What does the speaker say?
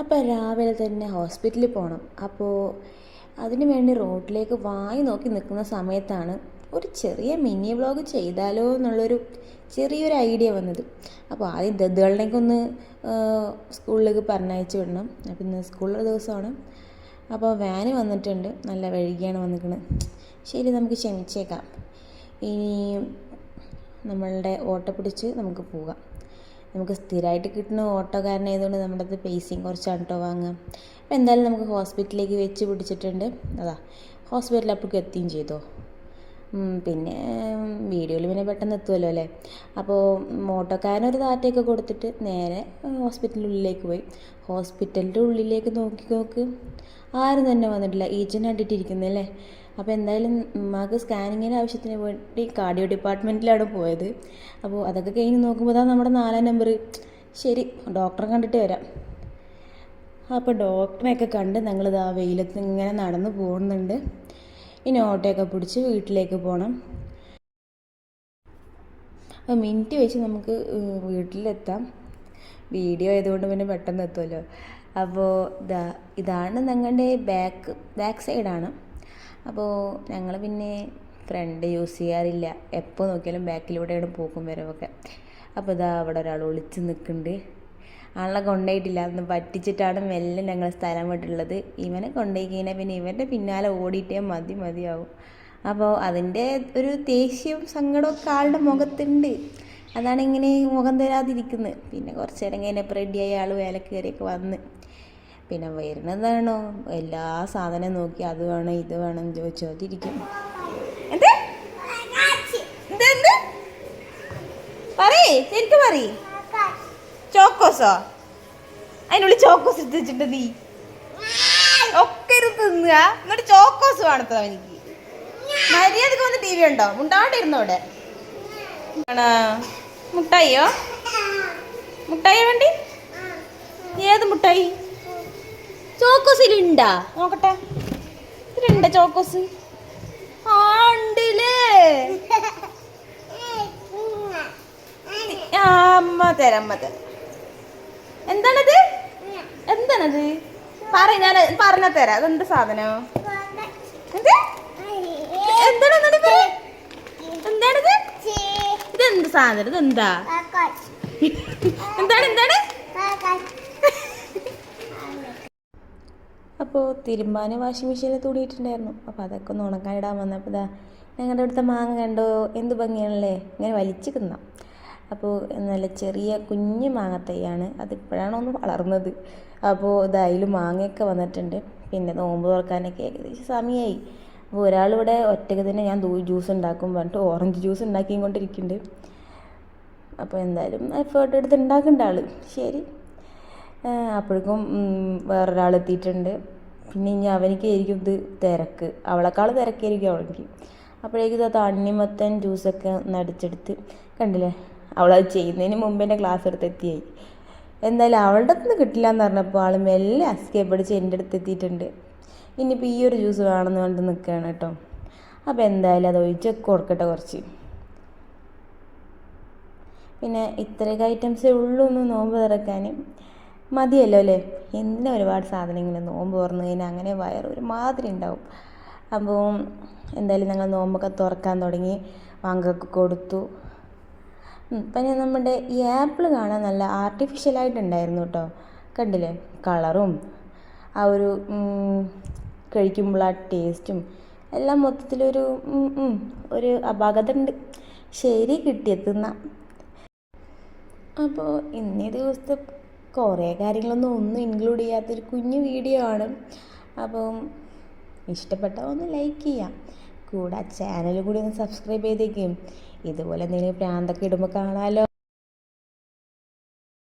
അപ്പോൾ രാവിലെ തന്നെ ഹോസ്പിറ്റലിൽ പോകണം അപ്പോൾ അതിനു വേണ്ടി റോഡിലേക്ക് വായി നോക്കി നിൽക്കുന്ന സമയത്താണ് ഒരു ചെറിയ മിനി വ്ളോഗ് ചെയ്താലോ എന്നുള്ളൊരു ചെറിയൊരു ഐഡിയ വന്നത്. അപ്പോൾ ആദ്യം ദത്തുകളിലേക്ക് ഒന്ന് സ്കൂളിലേക്ക് പറഞ്ഞയച്ചു വിടണം. അപ്പം ഇന്ന് സ്കൂളിലെ ദിവസമാണ്. അപ്പോൾ വാന് വന്നിട്ടുണ്ട്. നല്ല വഴുകിയാണ് വന്നിരിക്കുന്നത്. ശരി നമുക്ക് ക്ഷമിച്ചേക്കാം. ഇനി നമ്മളുടെ ഓട്ടോ പിടിച്ച് നമുക്ക് പോകാം. നമുക്ക് സ്ഥിരമായിട്ട് കിട്ടുന്ന ഓട്ടോക്കാരനായതുകൊണ്ട് നമ്മുടെ അത് പേസിങ് കുറച്ചാണ് കേട്ടോ വാങ്ങുക. അപ്പോൾ എന്തായാലും നമുക്ക് ഹോസ്പിറ്റലിലേക്ക് വെച്ച് പിടിച്ചിട്ടുണ്ട്. അതാ ഹോസ്പിറ്റലിൽ അപ്പോഴേക്കും എത്തുകയും ചെയ്തോ. പിന്നെ വീഡിയോയിൽ പിന്നെ പെട്ടെന്ന് എത്തുമല്ലോ അല്ലേ? അപ്പോൾ ഓട്ടോക്കാരനൊരു താറ്റയൊക്കെ കൊടുത്തിട്ട് നേരെ ഹോസ്പിറ്റലിനുള്ളിലേക്ക് പോയി. ഹോസ്പിറ്റലിന്റെ ഉള്ളിലേക്ക് നോക്കി നോക്ക്. ആരും തന്നെ വന്നിട്ടില്ല. ഏജന്റ് കണ്ടിട്ടിരിക്കുന്നല്ലേ അപ്പോൾ എന്തായാലും ഉമ്മാക്ക് സ്കാനിങ്ങിന്റെ ആവശ്യത്തിന് വേണ്ടി കാർഡിയോ ഡിപ്പാർട്ട്മെന്റിലാണ് പോയത്. അപ്പോൾ അതൊക്കെ കഴിഞ്ഞ് നോക്കുമ്പോൾ അതാ നമ്മുടെ നാലാം നമ്പർ ശരി ഡോക്ടറെ കണ്ടിട്ട് വരാം. അപ്പോൾ ഡോക്ടറെയൊക്കെ കണ്ട് ഞങ്ങളിതാ വെയിലത്ത് ഇങ്ങനെ നടന്നു പോകുന്നുണ്ട്. ഇനി ഓട്ടോയൊക്കെ പിടിച്ച് വീട്ടിലേക്ക് പോകണം മിനിറ്റ് വെച്ച് നമുക്ക് വീട്ടിലെത്താം. വീഡിയോ ആയതുകൊണ്ട് പിന്നെ പെട്ടെന്ന് എത്തുമല്ലോ. അപ്പോൾ ഇതാ ഇതാണ് ഞങ്ങളുടെ ബാക്ക് ബാക്ക് സൈഡാണ് അപ്പോൾ ഞങ്ങൾ പിന്നെ ഫ്രണ്ട് യൂസ് ചെയ്യാറില്ല. എപ്പോൾ നോക്കിയാലും ബാക്കിലൂടെയാണ് പോക്കും വരവൊക്കെ. അപ്പോൾ ഇതാ അവിടെ ഒരാൾ ഒളിച്ച് നിൽക്കുന്നുണ്ട്. ആളെ കൊണ്ടുപോയിട്ടില്ല അതൊന്ന് പറ്റിച്ചിട്ടാണ് മെല്ലെ ഞങ്ങൾ സ്ഥലം വിട്ടുള്ളത് ഇവനെ കൊണ്ടുപോയി കഴിഞ്ഞാൽ പിന്നെ ഇവന്റെ പിന്നാലെ ഓടിയിട്ടേ മതി മതിയാവും. അപ്പോൾ അതിന്റെ ഒരു ദേഷ്യവും സങ്കടമൊക്കെ ആളുടെ മുഖത്തുണ്ട്. അതാണ് ഇങ്ങനെ മുഖം തരാതിരിക്കുന്നത്. പിന്നെ കുറച്ച് നേരം കഴിഞ്ഞപ്പോൾ റെഡിയായി ആൾ വേല കയറിയൊക്കെ വന്ന്. പിന്നെ വരുന്നതാണോ എല്ലാ സാധനം നോക്കി അത് വേണം ഇത് വേണം എന്ത്? പറയേ ശരിക്കും പറയേ. ചോക്കോസോ? അതിനുള്ളിൽ ചോക്കോസ് എടുത്ത് വെച്ചിട്ട് നീ. ഒക്കെ ഇരുന്ന് തിന്നുക. എന്നിട്ട് ചോക്കോസ് കാണത്തോ എനിക്ക്. മര്യാദയ്ക്ക് വന്ന് ടി വി ഉണ്ടോ മുണ്ടാണ്ടിരുന്നോ അവിടെ? മുട്ടായിയോ? മുട്ടായി വേണ്ടി? ഏത് മുട്ടായി? ചോക്കോസിലുണ്ടാ നോക്കട്ടെ. ഇതിലുണ്ട ചോക്കോസ്. ആ ഉണ്ടല്ലേ അമ്മ തരാം അമ്മ തരാം. എന്താണത്? എന്താണത്? പറ ഞാൻ പറഞ്ഞ തരാം. അതെന്ത് സാധനം? എന്ത്? എന്താണ് എന്താണത്? ഇതെന്ത് സാധനം? ഇതെന്താ? എന്താണ് എന്താണ്? അപ്പോൾ തിരുമ്പാൻ വാഷിംഗ് മെഷീനിൽ തൂടിയിട്ടുണ്ടായിരുന്നു. അപ്പോൾ അതൊക്കെ ഒന്ന് ഉണക്കാനിടാൻ വന്നപ്പോൾ ഇതാ ഞങ്ങളുടെ അടുത്ത മാങ്ങ കണ്ടോ? എന്ത് ഭംഗിയാണല്ലേ? ഇങ്ങനെ വലിച്ചു തിന്നാം. അപ്പോൾ നല്ല ചെറിയ കുഞ്ഞു മാങ്ങത്തൈയാണ്. അതിപ്പോഴാണ് ഒന്ന് വളർന്നത്. അപ്പോൾ ഇതാ മാങ്ങയൊക്കെ വന്നിട്ടുണ്ട്. പിന്നെ നോമ്പ് തുറക്കാനൊക്കെ ഏകദേശം സമയമായി അപ്പോൾ ഒരാളിവിടെ ഒറ്റയ്ക്ക് തന്നെ ഞാൻ ജ്യൂസ് ഉണ്ടാക്കും പറഞ്ഞിട്ട് ഓറഞ്ച് ജ്യൂസ് ഉണ്ടാക്കി കൊണ്ടിരിക്കുന്നുണ്ട് അപ്പോൾ എന്തായാലും എഫേർട്ട് എടുത്ത് ഉണ്ടാക്കേണ്ട ആൾ ശരി. അപ്പോഴേക്കും വേറൊരാൾ എത്തിയിട്ടുണ്ട്. പിന്നെ ഇനി അവനിക്കായിരിക്കും ഇത് തിരക്ക്. അവളെക്കാൾ തിരക്കായിരിക്കും അവൾക്ക്. അപ്പോഴേക്കും തണ്ണിമത്തൻ ജ്യൂസൊക്കെ ഒന്ന് അടിച്ചെടുത്ത് കണ്ടില്ലേ? അവളത് ചെയ്യുന്നതിന് മുമ്പ് എന്റെ ക്ലാസ് എടുത്ത് എത്തിയായി എന്തായാലും അവളുടെ അടുത്ത് കിട്ടില്ല എന്ന് പറഞ്ഞപ്പോൾ ആൾ മെല്ലെ എസ്കേപ്പ് അടിച്ച് എന്റെ അടുത്ത് എത്തിയിട്ടുണ്ട്. ഇനിയിപ്പോൾ ഈ ഒരു ജ്യൂസ് വേണമെന്ന് പറഞ്ഞിട്ട് നിൽക്കുകയാണ് കേട്ടോ. അപ്പോൾ എന്തായാലും അത് ഒഴിച്ചൊക്കെ കൊടുക്കട്ടെ കുറച്ച്. പിന്നെ ഇത്രയൊക്കെ ഐറ്റംസേ ഉള്ളൂ ഒന്ന് നോമ്പ് തുറക്കാൻ. മതിയല്ലോ അല്ലേ? എന്തിനാ ഒരുപാട് സാധനങ്ങൾ നോമ്പ് തുറന്നു കഴിഞ്ഞാൽ അങ്ങനെ വയറ് ഒരുമാതിരി ഉണ്ടാവും. അപ്പോൾ എന്തായാലും ഞങ്ങൾ നോമ്പൊക്കെ തുറക്കാൻ തുടങ്ങി. വാങ്ങൊക്കെ കൊടുത്തു. പിന്നെ നമ്മുടെ ഈ ആപ്പിൾ കാണാൻ നല്ല ആർട്ടിഫിഷ്യലായിട്ടുണ്ടായിരുന്നു കേട്ടോ കണ്ടില്ലേ? കളറും ആ ഒരു കഴിക്കുമ്പോൾ ആ ടേസ്റ്റും എല്ലാം മൊത്തത്തിലൊരു ഒരു അപാകത ഉണ്ട് ശരി കിട്ടിയെത്തുന്ന അപ്പോൾ ഇന്നേ ദിവസത്തെ കുറേ കാര്യങ്ങളൊന്നും ഒന്നും ഇൻക്ലൂഡ് ചെയ്യാത്തൊരു കുഞ്ഞു വീഡിയോ ആണ്. അപ്പം ഇഷ്ടപ്പെട്ടാൽ ഒന്ന് ലൈക്ക് ചെയ്യാം. കൂടെ ചാനൽ കൂടി ഒന്ന് സബ്സ്ക്രൈബ് ചെയ്തേക്കും. ഇതുപോലെ എന്തെങ്കിലും പ്രാന്തൊക്കെ ഇടുമ്പോൾ കാണാമല്ലോ